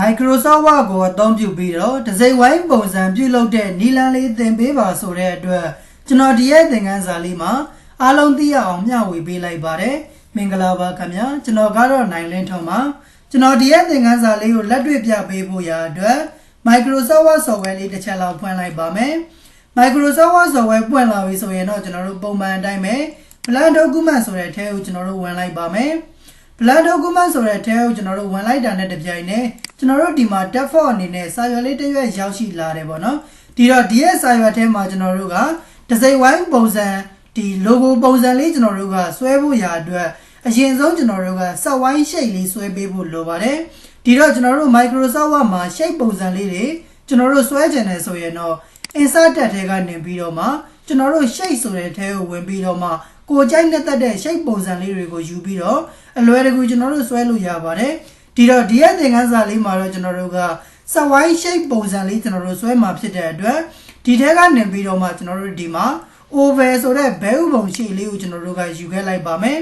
Microsoft Word ကိုအသုံးပြုပြီးတော့ဒီဇိုင်းဝိုင်းပုံစံပြုလုပ်တဲ့နီလန်လေးသင်ပေးပါဆိုတဲ့အတွက်ကျွန်တော်ဒီရဲ့သင်ခန်းစာလေးမှာအားလုံးသိရအောင်မျှဝေပေးလိုက်ပါတယ်မင်္ဂလာပါခင်ဗျာကျွန်တော်ကတော့နိုင်လင်းထုံပါကျွန်တော်ဒီရဲ့သင်ခန်းစာလေးကိုလက်တွေ့ပြပေးဖို့ရာအတွက် Microsoft Word software လေးတစ်ချက်လောက်ဖွင့်လိုက်ပါမယ် Microsoft Word software ပွင့်လာပြီဆိုရင်တော့ကျွန်တော်တို့ပုံမှန်အတိုင်းပဲ Plan document ဆိုတဲ့အထဲကိုကျွန်တော်တို့ဝင်လိုက်ပါမယ် Plan document ဆိုတဲ့အထဲကိုကျွန်တော်တို့ဝင်လိုက်တာနဲ့တပြိုင်နက်ကျွန်တော်တို့ဒီမှာ tab for အနေနဲ့စာရွက်လေးတစ်ရွက်ရောက်ရှိလာတယ်ပေါ့နော်ဒီတော့ဒီရဲ့စာရွက်ထဲမှာကျွန်တော်တို့ကဒီဇိုင်းဝိုင်းပုံစံဒီ logo ပုံစံလေးကျွန်တော်တို့ကဆွဲဖို့ရာအတွက်အရင်ဆုံးကျွန်တော်တို့ကစက်ဝိုင်း shape လေးဆွဲပေးဖို့လိုပါတယ်ဒီတော့ကျွန်တော်တို့ Microsoft Word မှာ shape ပုံစံလေးတွေကျွန်တော်တို့ဆွဲကျင်တယ်ဆိုရင်တော့ insert tab ထဲကနေပြီးတော့မှကျွန်တော်တို့ shape ဆိုတဲ့ထဲကိုဝင်ပြီးတော့မှကိုကြိုက်နဲ့တက်တဲ့ shape ပုံစံလေးတွေကိုယူပြီးတော့ အလွယ်တကူကျွန်တော်တို့ဆွဲလို့ရပါတယ်ဒီတော့ဒီရဲ့သင်ခန်းစာလေးမှာတော့ကျွန်တော်တို့ကစဝိုင်း shape ပုံစံလေးကျွန်တော်တို့ဆွဲမှာဖြစ်တဲ့အတွက်ဒီထဲကနေပြီးတော့မှကျွန်တော်တို့ဒီမှာ over ဆိုတဲ့ဘဲဥပုံရှိလေးကိုကျွန်တော်တို့ကယူခဲ့လိုက်ပါမယ်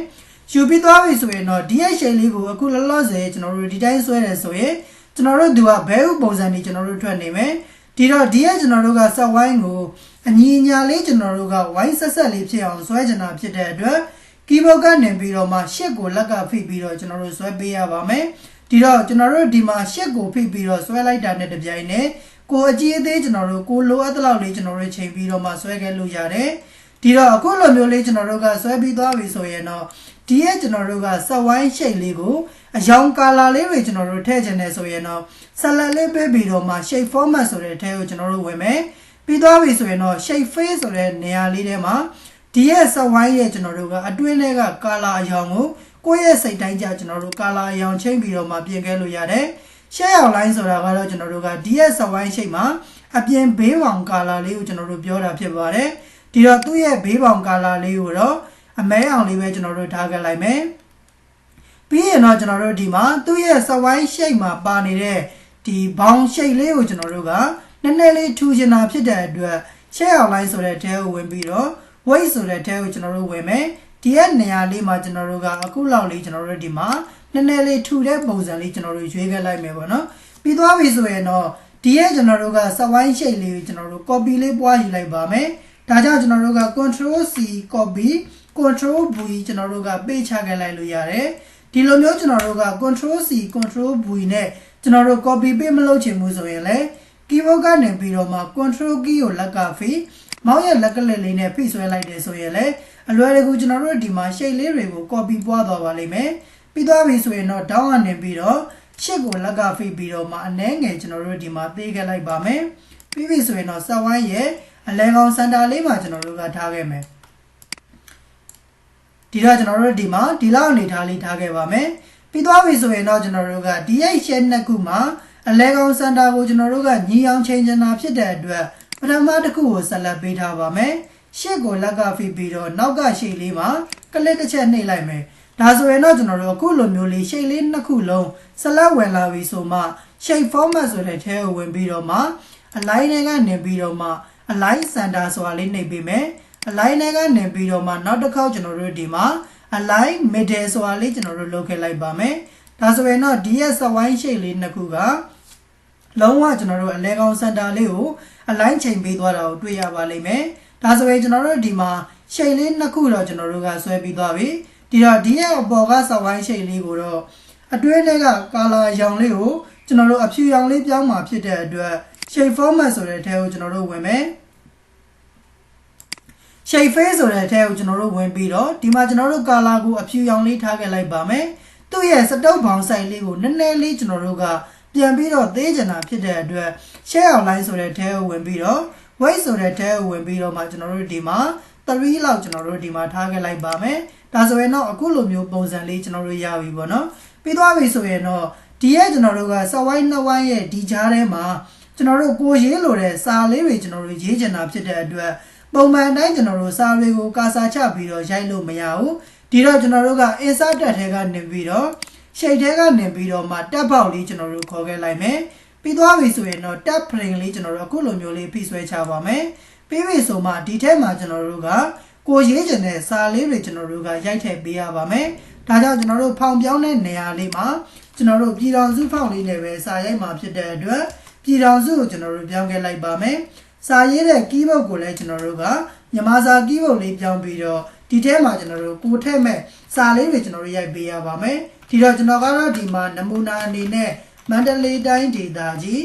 ယူပြီးသွားပြီဆိုရင်တော့ဒီရဲ့ shape လေးကိုအခုလောလောဆယ်ကျွန်တော်တို့ဒီတိုင်းဆွဲတယ်ဆိုရင်ကျွန်တော်တို့ဒီကဘဲဥပုံစံนี้ကျွန်တော်တို့ထွက်နေမယ်ဒီတော့ဒီရဲ့ကျွန်တော်တို့ကစဝိုင်းကိုအညီအညာလေးကျွန်တော်တို့ကဝိုင်းဆက်ဆက်လေးဖြစ်အောင်ဆွဲချင်တာဖြစ်တဲ့အတွက် keyboard ကနေပြီးတော့မှရှစ်ကိုလက်ကဖိပြီးတော့ကျွန်တော်တို့ဆွဲပေးရပါမယ်ဒီတော့ကျွန်တော်တို့ဒီမှာရှစ်ကိုဖိပြီးတော့ဆွဲလိုက်တာနဲ့တပြိုင်နက်ကိုအကြီးအသေးကျွန်တော်တို့ကိုလိုအပ်တဲ့လောက်လေးကျွန်တော်တို့ချိန်ပြီးတော့မှဆွဲခဲ့လို့ရတယ်ဒီတော့အခုလိုမျိုးလေးကျွန်တော်တို့ကဆွဲပြီးသွားပြီဆိုရင်တော့ဒီရဲ့ကျွန်တော်တို့ကဆက်ဝိုင်းရှိတ်လေးကိုအယောင်ကာလာလေးတွေကျွန်တော်တို့ထည့်ချင်တယ်ဆိုရင်တော့ဆက်လက်လေးပေးပြီးတော့မှ shape format ဆိုတဲ့အထဲကိုကျွန်တော်တို့ဝင်မယ်ပြီးသွားပြီဆိုရင်တော့ shape face ဆိုတဲ့နေရာလေးထဲမှာ ဒီရဲ့ဆက်ဝိုင်းရဲ့ကျွန်တော်တို့ကအတွင်းထဲကကာလာအယောင်ကိုကိုယ့်ရဲ့စိတ်တိုင်းကြကျွန်တော်တို့ကာလာအယောင်ချိန်ပြီးတော့မှပြင်ခဲ့လို့ရတယ်ရှက်အောင်လိုင်းဆိုတာကတော့ကျွန်တော်တို့ကဒီရဲ့ဆက်ဝိုင်းရှိတ်မှာအပြင်ဘေးပေါင်ကာလာလေးကိုကျွန်တော်တို့ပြောတာဖြစ်ပါတယ်ဒီတော့သူ့ရဲ့ဘေးပေါင်ကာလာလေးကိုတော့အမဲအောင်လေးပဲကျွန်တော်တို့ထားခဲ့လိုက်မယ်ပြီးရင်တော့ကျွန်တော်တို့ဒီမှာသူ့ရဲ့စဝိုင်းရှိတ်မှာပါနေတဲ့ဒီဘောင်ရှိတ်လေးကိုကျွန်တော်တို့ကနည်းနည်းလေးထူချင်တာဖြစ်တဲ့အတွက်ရှက်အောင်လိုင်းဆိုတဲ့တဲကိုဝင်ပြီးတော့ weight ဆိုတဲ့တဲကိုကျွန်တော်တို့ဝင်မယ်ဒီရဲ့နေရာလေးမှာကျွန်တော်တို့ကအခုလောက်လေးကျွန်တော်တို့ဒီမှာနည်းနည်းလေးထူတဲ့ပုံစံလေးကျွန်တော်တို့ရွေးခဲ့လိုက်မယ်ပေါ့နော်ပြီးသွားပြီဆိုရင်တော့ဒီရဲ့ကျွန်တော်တို့ကစဝိုင်းရှိတ်လေးကိုကျွန်တော်တို့ copy လေးပွားယူလိုက်ပါမယ်ဒါကြောင့်ကျွန်တော်တို့က control C copy control V ကျွန်တော်တို့ကပေးချခဲ့လိုက်လို့ရတယ်ဒီလိုမျိုးကျွန်တော်တို့က control C control V နဲ့ကျွန်တော်တို့ copy ပေးမလုပ်ချင်ဘူးဆိုရင်လည်း keyboard ကနေပြီးတော့မှ control key ကိုလက်ကဖိမောင်ရဲ့လက်ကလက်လေးနဲ့ဖိဆွဲလိုက်တယ်ဆိုရင်လည်းအလွယ်တကူကျွန်တော်တို့ဒီမှာ shape လေးတွေကို copy ပွားသွားပါလိမ့်မယ်ပြီးသွားပြီဆိုရင်တော့ down ကနေပြီးတော့ရှစ်ကိုလက်ကဖိပြီးတော့မှအနှဲငယ်ကျွန်တော်တို့ဒီမှာပေးခဲ့လိုက်ပါမယ်ပြီးပြီဆိုရင်တော့ set wine ရဲ့အလဲကောင်စင်တာလေးမှာကျွန်တော်တို့ကထားခဲ့မယ်ဒီတော့ကျွန်တော်တို့ဒီမှာဒီလောက်အနေထားလေးထားခဲ့ပါမယ်ပြီးသွားပြီဆိုရင်တော့ကျွန်တော်တို့က DH share နှစ်ခုမှာ အလဲကောင်စင်တာကိုကျွန်တော်တို့ကညီအောင်ချိန်ချင်တာဖြစ်တဲ့အတွက်ပထမတစ်ခုကိုဆက်လက်ပေးထားပါမယ်ရှစ်ကိုလက်ကဖိပြီးတော့နောက်ကရှေ့လေးမှာကလစ်တစ်ချက်နှိပ်လိုက်မယ်ဒါဆိုရင်တော့ကျွန်တော်တို့အခုလိုမျိုးလေးရှေ့လေးနှစ်ခုလုံးဆက်လက်ဝင်လာပြီဆိုမှ shape format ဆိုတဲ့ထဲကိုဝင်ပြီးတော့မှ align နဲ့ကနေပြီးတော့မှ align center ဆိုတာလေးနှိပ်ပေးမယ် align နဲ့ကနေပြီးတော့မှနောက်တစ်ခေါက်ကျွန်တော်တို့ဒီမှာ align middle ဆိုတာလေးကျွန်တော်တို့လုပ်ခဲ့လိုက်ပါမယ် ဒါဆိုရင်တော့ DS wine shape လေးနှစ်ခုကလုံးဝကျွန်တော်တို့အလဲကောင် center လေးကို align ချိန်ပေးသွားတာကိုတွေ့ရပါလိမ့်မယ်ဒါဆိုရင်ကျွန်တော်တို့ဒီမှာ shape လေးနှစ်ခုတော့ကျွန်တော်တို့ကဆွဲပြီးသွားပြီဒီတော့ဒီရဲ့အပေါ်က wine shape လေးကိုတော့အတွင်းထဲက color ရောင်လေးကိုကျွန်တော်တို့အဖြူရောင်လေးပြောင်းมาဖြစ်တဲ့အတွက် shape format ဆိုတဲ့အထဲကိုကျွန်တော်တို့ဝင်မယ် shape face ဆိုတဲ့အထဲကိုကျွန်တော်တို့ဝင်ပြီးတော့ဒီမှာကျွန်တော်တို့ color ကိုအဖြူရောင်လေးထားခဲ့လိုက်ပါမယ် သူ့ရဲ့စတုပ်ဘောင်ဆိုင်လေးကိုနည်းနည်းလေးကျွန်တော်တို့ကပြန်ပြီးတော့သေးချင်တာဖြစ်တဲ့အတွက် share outline ဆိုတဲ့အထဲကိုဝင်ပြီးတော့ weight ဆိုတဲ့အထဲကိုဝင်ပြီးတော့မှကျွန်တော်တို့ဒီမှာ3လောက်ကျွန်တော်တို့ဒီမှာထားခဲ့လိုက်ပါမယ်ဒါဆိုရင်တော့အခုလိုမျိုးပုံစံလေးကျွန်တော်တို့ရပြီပေါ့နော်ပြီးသွားပြီဆိုရင်တော့ဒီရဲ့ကျွန်တော်တို့ကစဝိုင်းနှစ်ဝိုင်းရဲ့ဒီကြားထဲမှာကျွန်တော်တို့ကိုရေးလိုတဲ့စာလေးတွေကျွန်တော်တို့ရေးချင်တာဖြစ်တဲ့အတွက်ပုံမှန်တိုင်းကျွန်တော်တို့စာတွေကိုကာစာချပြီးတော့ရိုက်လို့မရဘူး ဒီတော့ကျွန်တော်တို့က insert တက်ထဲကနေပြီးတော့ shape ထဲကနေပြီးတော့မှ tab ပေါက်လေးကျွန်တော်တို့ခေါ်ခဲ့လိုက်မယ်ပြီးသွားပြီဆိုရင်တော့ tab frame လေးကျွန်တော်တို့အခုလိုမျိုးလေးဖိဆွဲချပါမယ်ပြီးပြီဆိုမှဒီထဲမှာကျွန်တော်တို့ကကိုရေးချင်တဲ့စာလေးတွေကျွန်တော်တို့ကရိုက်ထည့်ပေးရပါမယ်ဒါကြောင့်ကျွန်တော်တို့ဖောင်ပြောင်းတဲ့နေရာလေးမှာကျွန်တော်တို့ပြည်တော်စုဖောက်လေးနဲ့ပဲစာရိုက်မှာဖြစ်တဲ့အတွက်ပြည်တော်စုကိုကျွန်တော်တို့ပြောင်းခဲ့လိုက်ပါမယ်စာရေးတဲ့ keyboard ကိုလည်းကျွန်တော်တို့ကမြန်မာစာ keyboard လေးပြောင်းပြီးတော့ ဒီထဲမှာကျွန်တော်တို့ကိုထည့်မဲ့စာလေးတွေကျွန်တော်တို့ရိုက်ပေးရပါမယ်ဒီတော့ကျွန်တော်ကတော့ဒီမှာနမူနာအနေနဲ့မန္တလေးတိုင်းဒေသကြီး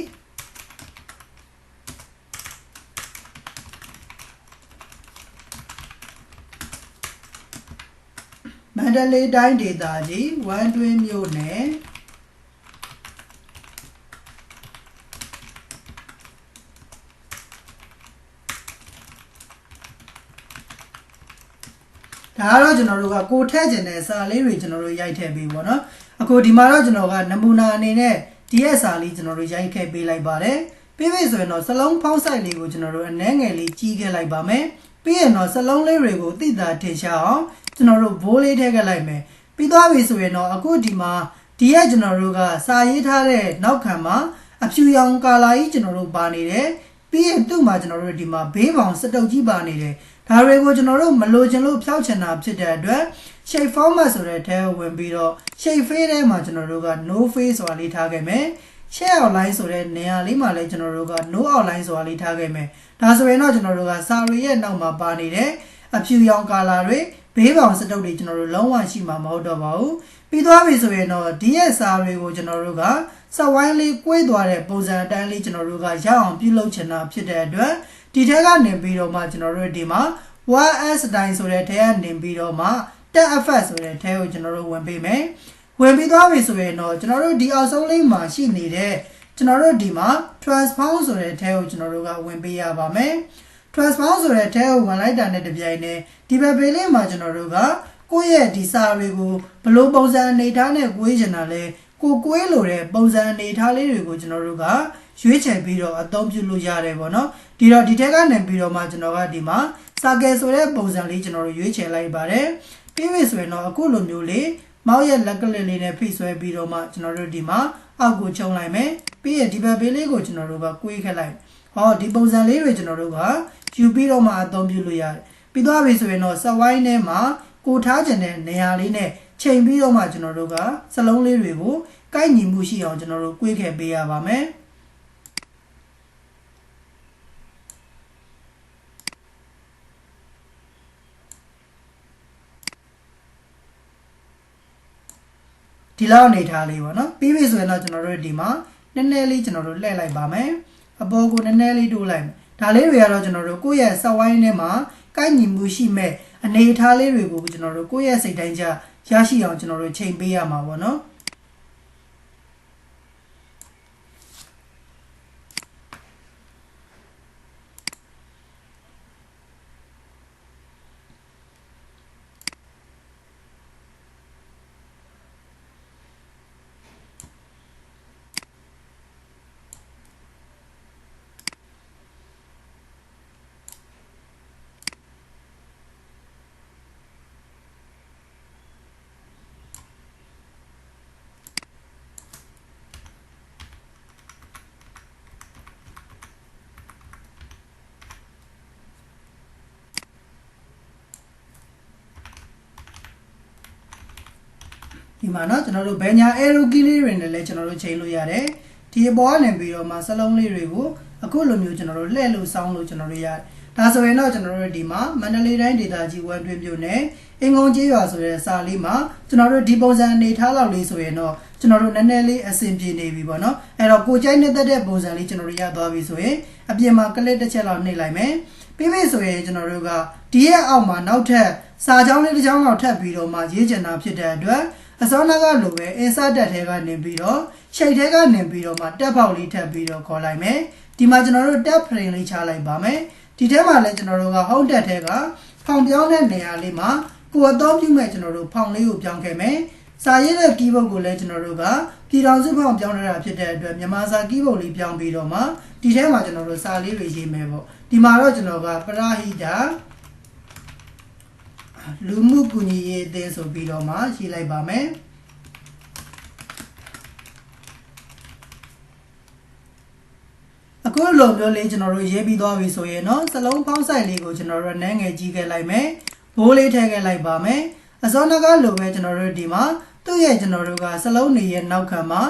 မန္တလေးတိုင်းဒေသကြီးဝမ်တွင်းမြို့နယ် ဒါကတော့ကျွန်တော်တို့ကကိုထည့်ကျင်တဲ့စာလေးတွေကျွန်တော်တို့ရိုက်ထည့်ပေးပါတော့အခုဒီမှာတော့ကျွန်တော်ကနမူနာအနေနဲ့ဒီရဲ့စာလေးကျွန်တော်တို့ရိုက်ခဲ့ပေးလိုက်ပါတယ်ပြီးပြီဆိုရင်တော့စလုံးဖောင်းဆိုင်လေးကိုကျွန်တော်တို့အနှဲငယ်လေးကြီးခဲ့လိုက်ပါမယ်ပြီးရင်တော့စလုံးလေးတွေကိုသိတာထင်ရှားအောင်ကျွန်တော်တို့ဘိုးလေးထည့်ခဲ့လိုက်မယ်ပြီးသွားပြီဆိုရင်တော့အခုဒီမှာဒီရဲ့ကျွန်တော်တို့ကစာရေးထားတဲ့နောက်ခံမှာအဖြူရောင်ကာလာကြီးကျွန်တော်တို့ပါနေတယ်ပြီးရင်သူ့မှာကျွန်တော်တို့ဒီမှာဘေးပေါင်စတုပ်ကြီးပါနေတယ် ဒါတွေကိုကျွန်တော်တို့မလိုချင်လို့ဖျောက်ချင်တာဖြစ်တဲ့အတွက် shape format ဆိုတဲ့ထဲကိုဝင်ပြီးတော့ shape face ထဲမှာကျွန်တော်တို့က no face ဆိုတာလေးထားခဲ့မယ် share outline ဆိုတဲ့နေရာလေးမှာလည်းကျွန်တော်တို့က no outline ဆိုတာလေးထားခဲ့မယ်ဒါဆိုရင်တော့ကျွန်တော်တို့ကစာရီရဲ့နောက်မှာပါနေတဲ့အဖြူရောင်ကာလာတွေဘေးပေါင်စတုပ်တွေကျွန်တော်တို့လုံးဝရှိမှာမဟုတ်တော့ပါဘူးပြီးသွားပြီဆိုရင်တော့ဒီရဲ့စာတွေကိုကျွန်တော်တို့ကစဝိုင်းလေးကွေးသွားတဲ့ပုံစံအတိုင်းလေးကျွန်တော်တို့ကရအောင်ပြုလုပ်ချင်တာဖြစ်တဲ့အတွက် ဒီထဲကနေပြီးတော့မှကျွန်တော်တို့ဒီမှာ 1s အတိုင်းဆိုတဲ့ထဲကနေပြီးတော့မှ tab effect ဆိုတဲ့ထဲကိုကျွန်တော်တို့ဝင်ပေးမယ်ဝင်ပြီးသွားပြီဆိုရင်တော့ကျွန်တော်တို့ဒီအောက်ဆုံးလေးမှာရှိနေတဲ့ကျွန်တော်တို့ဒီမှာ transform ဆိုတဲ့ထဲကိုကျွန်တော်တို့ကဝင်ပေးရပါမယ် transform ဆိုတဲ့ထဲကိုဝင်လိုက်တာနဲ့တပြိုင်နက်ဒီဘက်ဘေးလေးမှာကျွန်တော်တို့ကကိုယ့်ရဲ့ဒီစာတွေကိုဘယ်လိုပုံစံအနေထားနဲ့ကိုွေးချင်တာလဲကိုကွေးလိုတဲ့ပုံစံအနေထားလေးတွေကိုကျွန်တော်တို့က ရွေးချယ်ပြီးတော့အသုံးပြုလို့ရတယ်ပေါ့နော်ဒီတော့ဒီထက်ကနေပြီးတော့မှကျွန်တော်ကဒီမှာစာကယ်ဆိုတဲ့ပုံစံလေးကျွန်တော်တို့ရွေးချယ်လိုက်ပါတယ်ပြီးပြီဆိုရင်တော့အခုလိုမျိုးလေးမောက်ရဲ့လက်ကလစ်လေးနဲ့ဖိဆွဲပြီးတော့မှကျွန်တော်တို့ဒီမှာအောက်ကိုချုံလိုက်မယ်ပြီးရင်ဒီဘက်ဘေးလေးကိုကျွန်တော်တို့ကကွေးခက်လိုက်ဟောဒီပုံစံလေးတွေကျွန်တော်တို့ကယူပြီးတော့မှအသုံးပြုလို့ရတယ်ပြီးသွားပြီဆိုရင်တော့စဝိုင်းထဲမှာကိုထားကျင်တဲ့နေရာလေးနဲ့ချိန်ပြီးတော့မှကျွန်တော်တို့ကစလုံးလေးတွေကိုကိုက်ညီမှုရှိအောင်ကျွန်တော်တို့꿰ခဲ့ပေးရပါမယ် ဒီလောက်အနေထားလေးပေါ့နော်ပြီးပြီဆိုရင်တော့ကျွန်တော်တို့ဒီမှာနည်းနည်းလေးကျွန်တော်တို့လှည့်လိုက်ပါမယ်အပေါ်ကိုနည်းနည်းလေးတိုးလိုက်မယ်ဒါလေးတွေကတော့ကျွန်တော်တို့ကိုယ့်ရဲ့စက်ဝိုင်းထဲမှာကိုက်ညီမှုရှိမဲ့အနေအထားလေးတွေကိုကျွန်တော်တို့ကိုယ့်ရဲ့စိတ်တိုင်းကြရရှိအောင်ကျွန်တော်တို့ချိန်ပေးရမှာပေါ့နော် ဒီမှာเนาะကျွန်တော်တို့ဘယ်ညာ arrow key လေးတွေနဲ့လည်းကျွန်တော်တို့ချိန်လို့ရတယ်ဒီအပေါ်ကနေပြီးတော့မှစလုံးလေးတွေကိုအခုလိုမျိုးကျွန်တော်တို့လှည့်လို့စောင်းလို့ကျွန်တော်တို့ရတယ်ဒါဆိုရင်တော့ကျွန်တော်တို့ဒီမှာမန္တလေးတိုင်းဒေသကြီးဝမ်တွင်းမြို့နယ်အင်ကုန်းကျေးရွာဆိုတဲ့စာလေးမှာကျွန်တော်တို့ဒီပုံစံအနေထားလောက်လေးဆိုရင်တော့ကျွန်တော်တို့နည်းနည်းလေးအဆင်ပြေနေပြီပေါ့နော်အဲ့တော့ကိုကြိုက်နေတဲ့တဲ့ပုံစံလေးကျွန်တော်တို့ရသွားပြီဆိုရင်အပြင်မှာကလစ်တစ်ချက်လောက်နှိပ်လိုက်မယ်ပြီးပြီဆိုရင်ကျွန်တော်တို့ကဒီရဲ့အောက်မှာနောက်ထပ်စာကြောင်းလေးတစ်ကြောင်းလောက်ထပ်ပြီးတော့မှရေးချင်တာဖြစ်တဲ့အတွက် အစောနာကလိုပဲ insert တက်ထဲကနေပြီးတော့ရှိတ်ထဲကနေပြီးတော့မှတက်ပေါက်လေးထပ်ပြီးတော့ခေါ်လိုက်မယ်ဒီမှာကျွန်တော်တို့ tab frame လေးချလိုက်ပါမယ်ဒီထဲမှာလည်းကျွန်တော်တို့က home tab ထဲကဖောင်ပြောင်းတဲ့နေရာလေးမှာကိုယ်အသုံးပြုမဲ့ကျွန်တော်တို့ဖောင်လေးကိုပြောင်းခဲ့မယ်စာရေးတဲ့ keyboard ကိုလည်းကျွန်တော်တို့ကပြည်တော်စုဖောင်ပြောင်းရတာဖြစ်တဲ့အတွက်မြန်မာစာ keyboard လေးပြောင်းပြီးတော့မှဒီထဲမှာကျွန်တော်တို့စာလေးတွေရေးမယ်ပေါ့ဒီမှာတော့ကျွန်တော်ကပရဟိတာ လူမှုကူညီရေးအသင်းဆိုပြီးတော့မှရေးလိုက်ပါမယ်အခုလိုမျိုးလေးကျွန်တော်တို့ရေးပြီးသွားပြီဆိုရင်တော့စလုံးပေါင်းဆိုင်လေးကိုကျွန်တော်တို့နန်းငယ်ကြီးခဲ့လိုက်မယ်ဘိုးလေးထည့်ခဲ့လိုက်ပါမယ်အစောနောက်ကလိုပဲကျွန်တော်တို့ဒီမှာသူ့ရဲ့ကျွန်တော်တို့ကစလုံးနေရဲ့နောက်ခံမှာ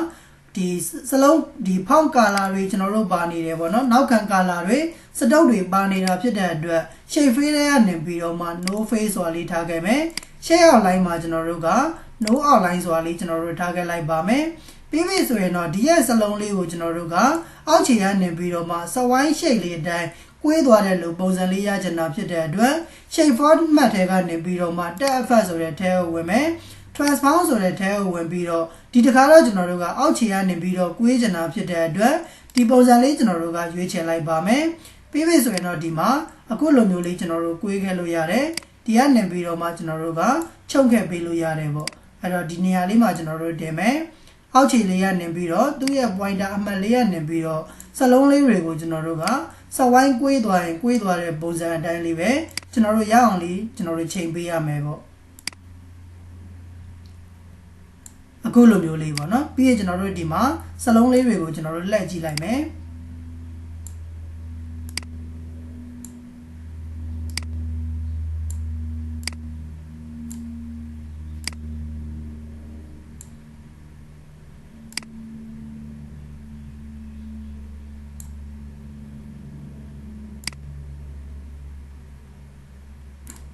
ဒီစလုံးဒီဖောင်းကာလာတွေကျွန်တော်တို့ပါနေတယ်ပေါ့နော်နောက်ခံကာလာတွေစတုပ်တွေပါနေတာဖြစ်တဲ့အတွက် shape face တွေကနေပြီးတော့မှ no face ဆိုတာလေးထားခဲ့မယ် share outline မှာကျွန်တော်တို့က no outline ဆိုတာလေးကျွန်တော်တို့ထားခဲ့လိုက်ပါမယ်ပြီးပြီဆိုရင်တော့ဒီရဲ့စလုံးလေးကိုကျွန်တော်တို့ကအောက်ခြေကနေပြီးတော့မှစဝိုင်း shape လေးအတိုင်းကွေးသွားတဲ့လိုပုံစံလေးရချင်တာဖြစ်တဲ့အတွက် shape format ထဲကနေပြီးတော့မှ tab effect ဆိုတဲ့ထဲကိုဝင်မယ် transform ဆိုတဲ့ထဲကိုဝင်ပြီးတော့ဒီတခါတော့ကျွန်တော်တို့ကအောက်ခြေကနေပြီးတော့ကွေးချင်တာဖြစ်တဲ့အတွက်ဒီပုံစံလေးကျွန်တော်တို့ကရွေးချယ်လိုက်ပါမယ်ပြီးပြီဆိုရင်တော့ဒီမှာအခုလိုမျိုးလေးကျွန်တော်တို့ကွေးခဲ့လို့ရတယ်ဒီကနေပြီးတော့မှကျွန်တော်တို့ကချုပ်ခဲ့ပေးလို့ရတယ်ပေါ့အဲ့တော့ဒီနေရာလေးမှာကျွန်တော်တို့တင်မယ်အောက်ခြေလေးကနေပြီးတော့သူ့ရဲ့ pointer အမှတ်လေးကနေပြီးတော့စလုံးလေးတွေကိုကျွန်တော်တို့ကစဝိုင်းကွေးသွားရင်ကွေးသွားတဲ့ပုံစံအတိုင်းလေးပဲကျွန်တော်တို့ရအောင်လေးကျွန်တော်တို့ချိန်ပေးရမယ်ပေါ့ အခုလိုမျိုးလေးပေါ့နော်ပြီးရင်ကျွန်တော်တို့ဒီမှာစလုံးလေးတွေကိုကျွန်တော်တို့လှည့်ကြည့်လိုက်မယ်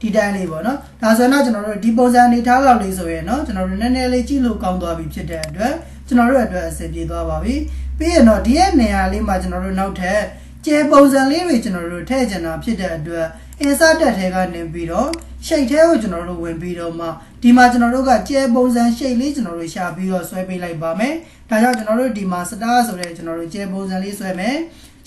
ဒီတိုင်းလေးပေါ့နော်ဒါဆိုတော့ကျွန်တော်တို့ဒီပုံစံနေထားလောက်လေးဆိုရင်နော်ကျွန်တော်တို့နည်းနည်းလေးကြည့်လို့ကောင်းသွားပြီဖြစ်တဲ့အတွက်ကျွန်တော်တို့အတွက်အဆင်ပြေသွားပါပြီပြီးရင်တော့ဒီရဲ့နေရာလေးမှာကျွန်တော်တို့နောက်ထပ်ကျဲပုံစံလေးတွေကျွန်တော်တို့ထည့်ကျင်တာဖြစ်တဲ့အတွက် insert တက်ထဲကနေပြီးတော့ shape ထဲကိုကျွန်တော်တို့ဝင်ပြီးတော့မှဒီမှာကျွန်တော်တို့ကကျဲပုံစံ shape လေးကျွန်တော်တို့ရှာပြီးတော့ဆွဲပေးလိုက်ပါမယ်ဒါကြောင့်ကျွန်တော်တို့ဒီမှာ star ဆိုတဲ့ကျွန်တော်တို့ကျဲပုံစံလေးဆွဲမယ်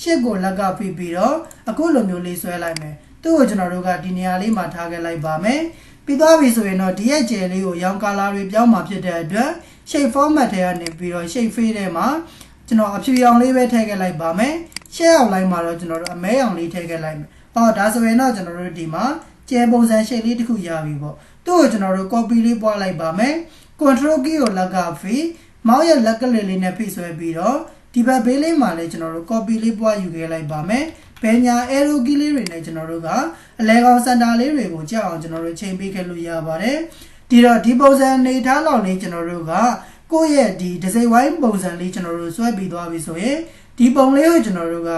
shape ကိုလက်ကဖိပြီးတော့အခုလိုမျိုးလေးဆွဲလိုက်မယ် သူ့ကိုကျွန်တော်တို့ကဒီနေရာလေးမှာထားခဲ့လိုက်ပါမယ်ပြီးသွားပြီဆိုရင်တော့ဒီရဲ့ကျယ်လေးကိုရောင်ကာလာတွေပြောင်းมาဖြစ်တဲ့အတွက် shape format ထဲကနေပြီးတော့ shape face ထဲမှာကျွန်တော်အဖြူရောင်လေးပဲထည့်ခဲ့လိုက်ပါမယ် share outline မှာတော့ကျွန်တော်တို့အမဲရောင်လေးထည့်ခဲ့လိုက်မယ်ဟောဒါဆိုရင်တော့ကျွန်တော်တို့ဒီမှာကျယ်ပုံစံ shape လေးတစ်ခုရပြီပေါ့သူ့ကိုကျွန်တော်တို့ copy လေးပွားလိုက်ပါမယ် control key ကိုလက်ကဖိမောက်ရဲ့လက်ကလေးလေးနဲ့ဖိဆွဲပြီးတော့ဒီဘက်ဘေးလေးမှာလည်းကျွန်တော်တို့ copy လေးပွားယူခဲ့လိုက်ပါမယ် ဘယ်ညာ arrow key လေးတွေနဲ့ကျွန်တော်တို့ကအလဲကောင်စင်တာလေးတွေကိုကြောက်အောင်ကျွန်တော်တို့ချိန်ပေးခဲ့လို့ရပါတယ်ဒီတော့ဒီပုံစံနေထားလောက်လေးကျွန်တော်တို့ကကိုယ့်ရဲ့ဒီဒစိဝိုင်းပုံစံလေးကျွန်တော်တို့ဆွဲပြီးသွားပြီဆိုရင်ဒီပုံလေးကိုကျွန်တော်တို့က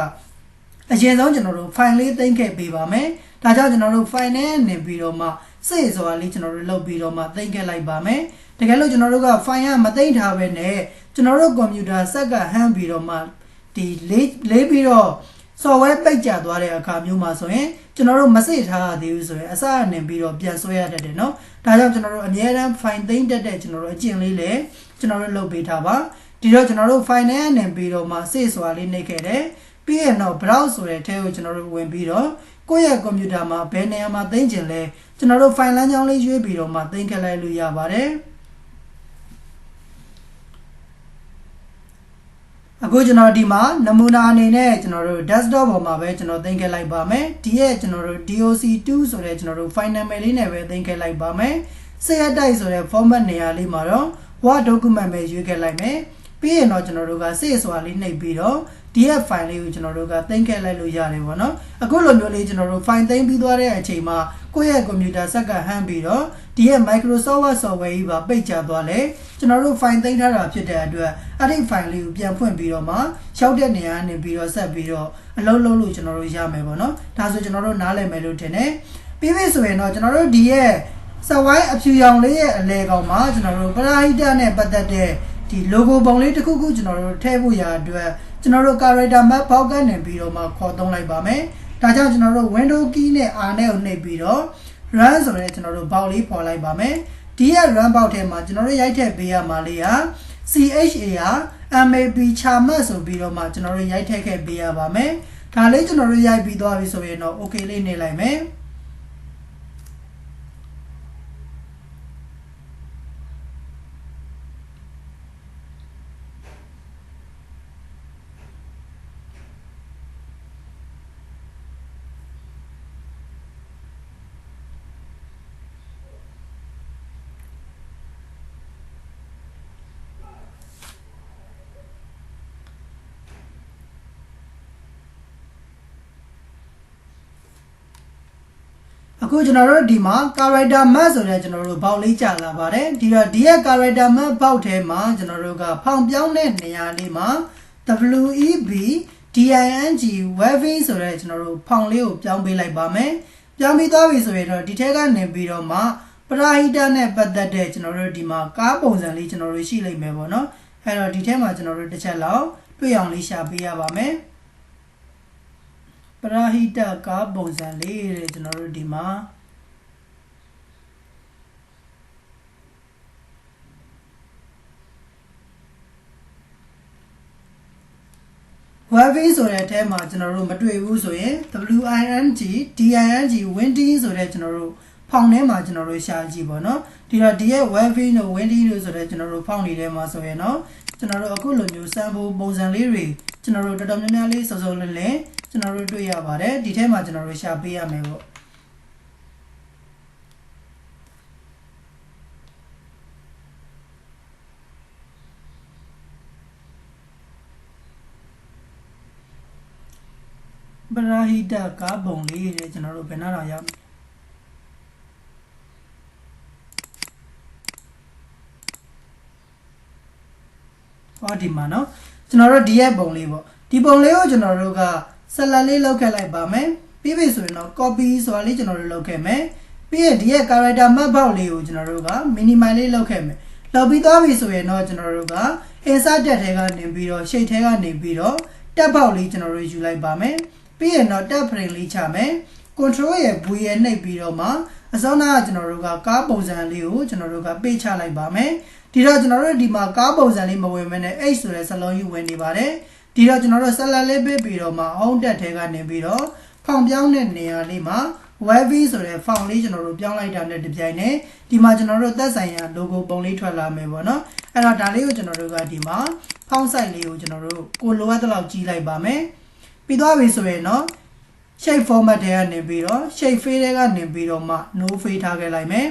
အရင်ဆုံးကျွန်တော်တို့ file လေးသိမ်းခဲ့ပေးပါမယ်ဒါကြောင့်ကျွန်တော်တို့ file နဲ့နေပြီးတော့မှစိတ်ဆိုတာလေးကျွန်တော်တို့လုပ်ပြီးတော့မှသိမ်းခဲ့လိုက်ပါမယ်တကယ်လို့ကျွန်တော်တို့က file ကမသိမ်းထားပဲနဲ့ကျွန်တော်တို့ကွန်ပျူတာဆက်ကဟန်းပြီးတော့မှဒီလေးလေးပြီးတော့ ဆော်ဝဲပိတ်ကျသွားတဲ့အခါမျိုးမှာဆိုရင်ကျွန်တော်တို့မစစ်ထားရသေးဘူးဆိုရင်အစအနေပြီးတော့ပြန်ဆွဲရတတ်တယ်နော်ဒါကြောင့်ကျွန်တော်တို့အများအတန်း fine သိမ့်တတ်တဲ့ကျွန်တော်တို့အကျင့်လေးလည်းကျွန်တော်တို့လုပ်ပေးထားပါဒီတော့ကျွန်တော်တို့ fine နဲ့အနေပြီးတော့မှစစ်စွာလေးနှိပ်ခဲ့တယ်ပြီးရင်တော့ browse ဆိုတဲ့အထဲကိုကျွန်တော်တို့ဝင်ပြီးတော့ကိုယ့်ရဲ့ကွန်ပျူတာမှာဘယ်နေရာမှာသိမ့်ကျင်လဲကျွန်တော်တို့ file လမ်းကြောင်းလေးရွေးပြီးတော့မှသိမ့်ခဲ့လိုက်လို့ရပါတယ်။ အခုကျွန်တော်ဒီမှာနမူနာအနေနဲ့ကျွန်တော်တို့ desktop ပေါ်မှာပဲကျွန်တော်သင်ခဲ့လိုက်ပါမယ်ဒီရဲ့ကျွန်တော်တို့ doc2 ဆိုတဲ့ကျွန်တော်တို့ file name လေးနဲ့ပဲသင်ခဲ့လိုက်ပါမယ်ဆက်ရတိုက်ဆိုတဲ့ format နေရာလေးမှာတော့ word document ပဲရွေးခဲ့လိုက်မယ်ပြီးရင်တော့ကျွန်တော်တို့ကစေ့စွာလေးနှိပ်ပြီးတော့ DF file လေးကိုကျွန်တော်တို့ကသိမ်းခဲ့လိုက်လို့ရတယ်ပေါ့နော်အခုလိုမျိုးလေးကျွန်တော်တို့ file သိမ်းပြီးသွားတဲ့အချိန်မှာကိုယ့်ရဲ့ကွန်ပျူတာဆက်ကဟန်းပြီးတော့ဒီရဲ့ Microsoft Word software ကြီးပါပိတ်ချသွားလဲကျွန်တော်တို့ file သိမ်းထားတာဖြစ်တဲ့အတွက်အဲ့ဒီ file လေးကိုပြန်ဖွင့်ပြီးတော့မှရှောက်တဲ့နေရာကနေပြီးတော့ဆက်ပြီးတော့အလုပ်လုပ်လို့ကျွန်တော်တို့ရမယ်ပေါ့နော်ဒါဆိုကျွန်တော်တို့နားလည်မယ်လို့ထင်တယ်ပြီးပြီဆိုရင်တော့ကျွန်တော်တို့ဒီရဲ့စဝိုင်းအဖြူရောင်လေးရဲ့အလဲကောင်မှာကျွန်တော်တို့ပရာဟိတနဲ့ပတ်သက်တဲ့ဒီ logo ပုံလေးတစ်ခုခုကျွန်တော်တို့ထည့်ဖို့ရအတွက် ကျွန်တော်တို့ character map ဘောက်ကနေပြီးတော့မှခေါ်သုံးလိုက်ပါမယ်။ဒါကြောင့်ကျွန်တော်တို့ window key နဲ့ R နဲ့ကိုနှိပ်ပြီးတော့ run ဆိုတဲ့ကျွန်တော်တို့ဘောက်လေးပေါ်လိုက်ပါမယ်။ဒီရဲ့ run ဘောက်ထဲမှာကျွန်တော်တို့ရိုက်ထည့်ပေးရမှာလေးဟာ CHA ဟာ MAP ချာမတ်ဆိုပြီးတော့မှကျွန်တော်တို့ရိုက်ထည့်ခဲ့ပေးရပါမယ်။ဒါလေးကျွန်တော်တို့ရိုက်ပြီးသွားပြီဆိုရင်တော့ okay လေးနေလိုက်မယ်။ အခုကျွန်တော်တို့ဒီမှာ character map ဆိုတဲ့ကျွန်တော်တို့ဘောက်လေးကြာလာပါတယ်ဒီတော့ဒီရဲ့ character map ဘောက်ထဲမှာကျွန်တော်တို့ကဖောင်ပြောင်းတဲ့နေရာလေးမှာ WEB DING webing ဆိုတဲ့ကျွန်တော်တို့ဖောင်လေးကိုပြောင်းပေးလိုက်ပါမယ်ပြောင်းပြီးသွားပြီဆိုရင်တော့ဒီထဲကနေပြီးတော့မှပရာဟိတနဲ့ပတ်သက်တဲ့ကျွန်တော်တို့ဒီမှာကားပုံစံလေးကျွန်တော်တို့ရှိလိမ့်မယ်ပေါ့နော်အဲ့တော့ဒီထဲမှာကျွန်တော်တို့တစ်ချက်လောက်တွေ့အောင်လေးရှာပေးရပါမယ် ပရာဟိတကားပုံစံလေးတဲ့ကျွန်တော်တို့ဒီမှာ webby ဆိုတဲ့အထဲမှာကျွန်တော်တို့မတွေ့ဘူးဆိုရင် wing ding windy ဆိုတဲ့ကျွန်တော်တို့ဖောင်ထဲမှာကျွန်တော်တို့ရှာကြည့်ပေါ့နော်ဒီတော့ဒီရဲ့ webby တို့ windy တို့ဆိုတဲ့ကျွန်တော်တို့ဖောင်တွေထဲမှာဆိုရင်တော့ကျွန်တော်တို့အခုလိုမျိုး sample ပုံစံလေးတွေကျွန်တော်တို့တော်တော်များများလေးစောစောလင်းလင်း ကျွန်တော်တို့တွေ့ရပါတယ်ဒီထဲမှာကျွန်တော်တို့ရှာပေးရမယ်ပေါ့ ပရာဟိတကားပုံလေးတဲ့ကျွန်တော်တို့ဘယ်နှတော့ရောက်ဟောဒီမှာเนาะကျွန်တော်တို့ဒီရဲ့ပုံလေးပေါ့ဒီပုံလေးကိုကျွန်တော်တို့က ဆက်လက်လေးလောက်ခဲ့လိုက်ပါမယ်ပြီးပြီဆိုရင်တော့ copy ဆိုတာလေးကျွန်တော်တို့လောက်ခဲ့မယ်ပြီးရင်ဒီရဲ့ character map ဘောက်လေးကိုကျွန်တော်တို့က minimize လေးလောက်ခဲ့မယ်လောက်ပြီးသွားပြီဆိုရင်တော့ကျွန်တော်တို့က insert တက်ထဲကနေပြီးတော့ shape ထဲကနေပြီးတော့တက်ဘောက်လေးကျွန်တော်တို့ယူလိုက်ပါမယ်ပြီးရင်တော့ tab frame လေးချမယ် control ရဲ့ V ရဲ့နှိပ်ပြီးတော့မှအစောနာကကျွန်တော်တို့ကကားပုံစံလေးကိုကျွန်တော်တို့ကပေးချလိုက်ပါမယ်ဒီတော့ကျွန်တော်တို့ဒီမှာကားပုံစံလေးမဝင်မနဲ့ H ဆိုတဲ့စလုံးကြီးဝင်နေပါတယ် ဒီတော့ကျွန်တော်တို့ဆက်လက်လေးပေးပြီးတော့မှ home tab ထဲကနေပြီးတော့ဖောင်ပြောင်းတဲ့နေရာလေးမှာ webby ဆိုတဲ့ font လေးကျွန်တော်တို့ပြောင်းလိုက်တာနဲ့တပြိုင်နက်ဒီမှာကျွန်တော်တို့သက်ဆိုင်ရာ logo ပုံလေးထွက်လာမယ်ပေါ့နော်အဲ့တော့ဒါလေးကိုကျွန်တော်တို့ကဒီမှာ font size လေးကိုကျွန်တော်တို့ကိုလိုအပ်တဲ့လောက်ကြီးလိုက်ပါမယ်ပြီးသွားပြီဆိုရင်တော့ shape format တွေကနေပြီးတော့ shape fade တွေကနေပြီးတော့မှ no fade ထားခဲ့လိုက်မယ်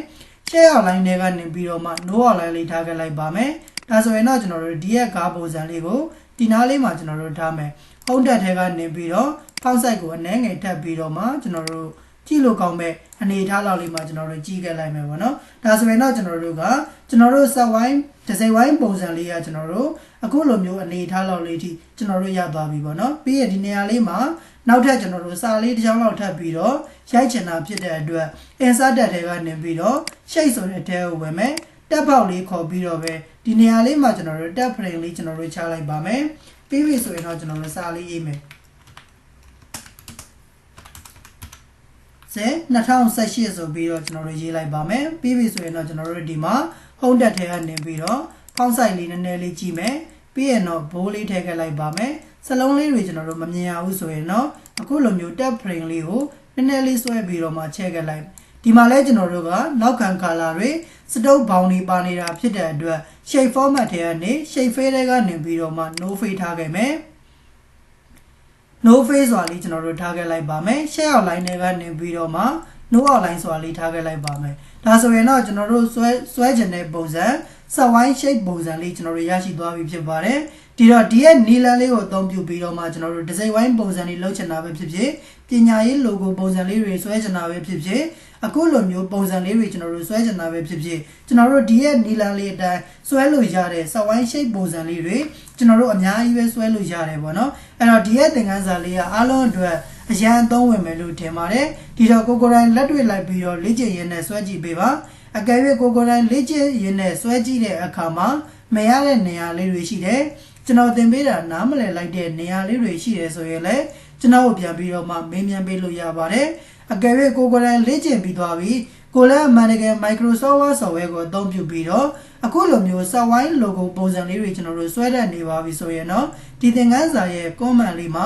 share outline တွေကနေပြီးတော့မှ no outline လေးထားခဲ့လိုက်ပါမယ်ဒါဆိုရင်တော့ကျွန်တော်တို့ဒီရဲ့ကားပုံစံလေးကို ဒီနားလေးမှာကျွန်တော်တို့ထားမယ် home tab ထဲကနေပြီးတော့ font size ကိုအနည်းငယ်ထပ်ပြီးတော့မှကျွန်တော်တို့ကြည့်လို့ကောင်းမဲ့အနေထားလောက်လေးမှာကျွန်တော်တို့ကြည့်ခဲ့လိုက်မယ်ပေါ့နော်ဒါဆိုရင်တော့ကျွန်တော်တို့ကကျွန်တော်တို့ set wine ဒီဇိုင်းဝိုင်းပုံစံလေးကကျွန်တော်တို့အခုလိုမျိုးအနေထားလောက်လေးထိကျွန်တော်တို့ရသွားပြီပေါ့နော်ပြီးရင်ဒီနေရာလေးမှာနောက်ထပ်ကျွန်တော်တို့စာလေးတစ်ချောင်းလောက်ထပ်ပြီးတော့ရိုက်ချင်တာဖြစ်တဲ့အတွက် insert တက်ထဲကနေပြီးတော့ shape ဆိုတဲ့ထဲကိုဝင်မယ် တက်ပေါက်လေးခေါ်ပြီးတော့ပဲဒီနေရာလေးမှာကျွန်တော်တို့တက် frame လေးကျွန်တော်တို့ချလိုက်ပါမယ်ပြီးပြီဆိုရင်တော့ကျွန်တော်တို့စာလေးရေးမယ်ဇဲ2018ဆိုပြီးတော့ကျွန်တော်တို့ရေးလိုက်ပါမယ်ပြီးပြီဆိုရင်တော့ကျွန်တော်တို့ဒီမှာ home tab ထဲကနေပြီးတော့ font size လေးနည်းနည်းလေးကြည့်မယ်ပြီးရင်တော့ဘိုးလေးထည့်ခဲ့လိုက်ပါမယ်စလုံးလေးတွေကျွန်တော်တို့မမြင်ရဘူးဆိုရင်တော့အခုလိုမျိုး tab frame လေးကိုနည်းနည်းလေးဆွဲပြီးတော့မှချဲ့ခဲ့လိုက် ဒီမှာလဲကျွန်တော်တို့ကနောက်ခံ color တွေစတုပ်ဘောင်တွေပါနေတာဖြစ်တဲ့အတွက် shape format ထဲကနေ shape fade တွေကနေပြီးတော့မှ no fade ထားခဲ့မယ် no face ဆိုတာလေးကျွန်တော်တို့ထားခဲ့လိုက်ပါမယ် share outline တွေကနေပြီးတော့မှ no outline ဆိုတာလေးထားခဲ့လိုက်ပါမယ်ဒါဆိုရင်တော့ကျွန်တော်တို့ဆွဲဆွဲကျင်တဲ့ပုံစံ set wine shape ပုံစံလေးကျွန်တော်တို့ရရှိသွားပြီဖြစ်ပါတယ် ဒီတော့ဒီရဲ့နီလန်လေးကိုအသုံးပြုပြီးတော့မှကျွန်တော်တို့ design wine ပုံစံလေးလုပ်ချင်တာပဲဖြစ်ဖြစ်ပညာရေး logo ပုံစံလေးတွေဆွဲချင်တာပဲဖြစ်ဖြစ်အခုလိုမျိုးပုံစံလေးတွေကျွန်တော်တို့ဆွဲချင်တာပဲဖြစ်ဖြစ်ကျွန်တော်တို့ဒီရဲ့နီလန်လေးအတိုင်းဆွဲလို့ရတဲ့ set wine shape ပုံစံလေးတွေကျွန်တော်တို့အများကြီးပဲဆွဲလို့ရတယ်ပေါ့နော်အဲ့တော့ဒီရဲ့သင်ခန်းစာလေးကအားလုံးအတွက်အရန်အသုံးဝင်မယ်လို့ထင်ပါတယ်ဒီတော့ကိုကိုရိုင်းလက်တွေ့လိုက်ပြီးတော့လေ့ကျင့်ရင်းနဲ့ဆွဲကြည့်ပေးပါအကယ်၍ကိုကိုရိုင်းလေ့ကျင့်ရင်းနဲ့ဆွဲကြည့်တဲ့အခါမှာမရတဲ့နေရာလေးတွေရှိတယ် ကျွန်တော်သင်ပေးတာနားမလည်လိုက်တဲ့နေရာလေးတွေရှိတယ်ဆိုရင်လည်းကျွန်တော်ကိုပြန်ပြီးတော့မှမေးမြန်းပေးလို့ရပါတယ်အကယ်၍ကိုကိုရိုင်းလေ့ကျင့်ပြီးသွားပြီကိုလည်းအမှန်တကယ် Microsoft Word software ကိုအသုံးပြုပြီးတော့အခုလိုမျိုး Software logo ပုံစံလေးတွေကျွန်တော်တို့ဆွဲတတ်နေပါပြီဆိုရင်တော့ဒီသင်ခန်းစာရဲ့ comment လေးမှာ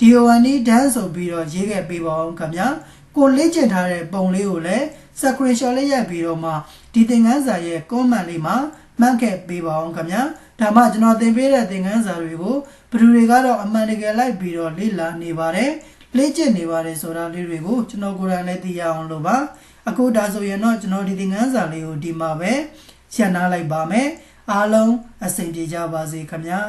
DONE dance ဆိုပြီးတော့ရေးခဲ့ပေးပါအောင်ခင်ဗျာကိုလေ့ကျင့်ထားတဲ့ပုံလေးကိုလည်း screenshot လေးရိုက်ပြီးတော့မှဒီသင်ခန်းစာရဲ့ comment လေးမှာမှတ်ခဲ့ပေးပါအောင်ခင်ဗျာ ဒါမှကျွန်တော်သင်ပေးတဲ့သင်ခန်းစာတွေကိုဘယ်သူတွေကတော့အမှန်တကယ်လိုက်ပြီးတော့လေ့လာနေပါတယ်လေ့ကျင့်နေပါတယ်ဆိုတာလေးတွေကိုကျွန်တော်ကိုယ်တိုင်လည်းသိရအောင်လို့ပါအခုဒါဆိုရင်တော့ကျွန်တော်ဒီသင်ခန်းစာလေးကိုဒီမှာပဲရှင်းနာလိုက်ပါမယ်အားလုံးအဆင်ပြေကြပါစေခင်ဗျာ